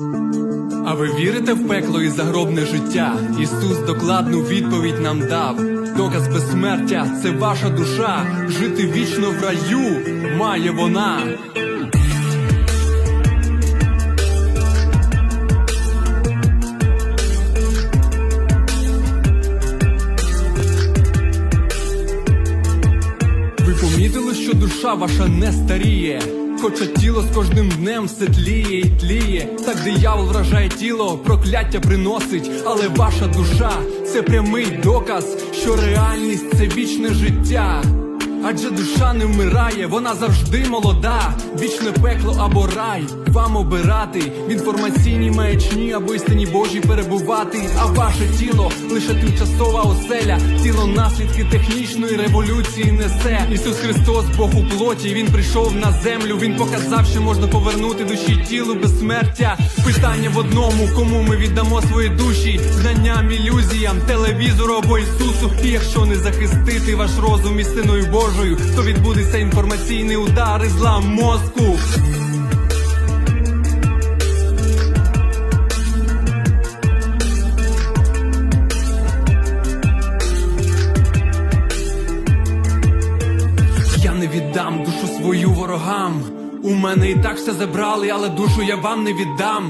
А ви вірите в пекло і загробне життя? Ісус докладну відповідь нам дав. Доказ безсмертя це ваша душа. Жити вічно в раю має вона. Ви помітили, що душа ваша не старіє, хоча тіло з кожним днем все тліє і тліє. Так диявол вражає тіло, прокляття приносить, але ваша душа це прямий доказ, що реальність це вічне життя. Адже душа не вмирає, вона завжди молода. Вічне пекло або рай. Вам обирати в інформаційній маячні або істині Божій перебувати. А ваше тіло лише тимчасова оселя. Тіло наслідки технічної революції несе. Ісус Христос, Бог у плоті. Він прийшов на землю. Він показав, що можна повернути душі тілу безсмертя. Питання в одному, кому ми віддамо свої душі, знанням, ілюзіям, телевізору або Ісусу. І якщо не захистити ваш розум істиною Божою, то відбудеться інформаційний удар і злам мозку. Я не віддам душу свою ворогам. У мене і так все забрали, але душу я вам не віддам.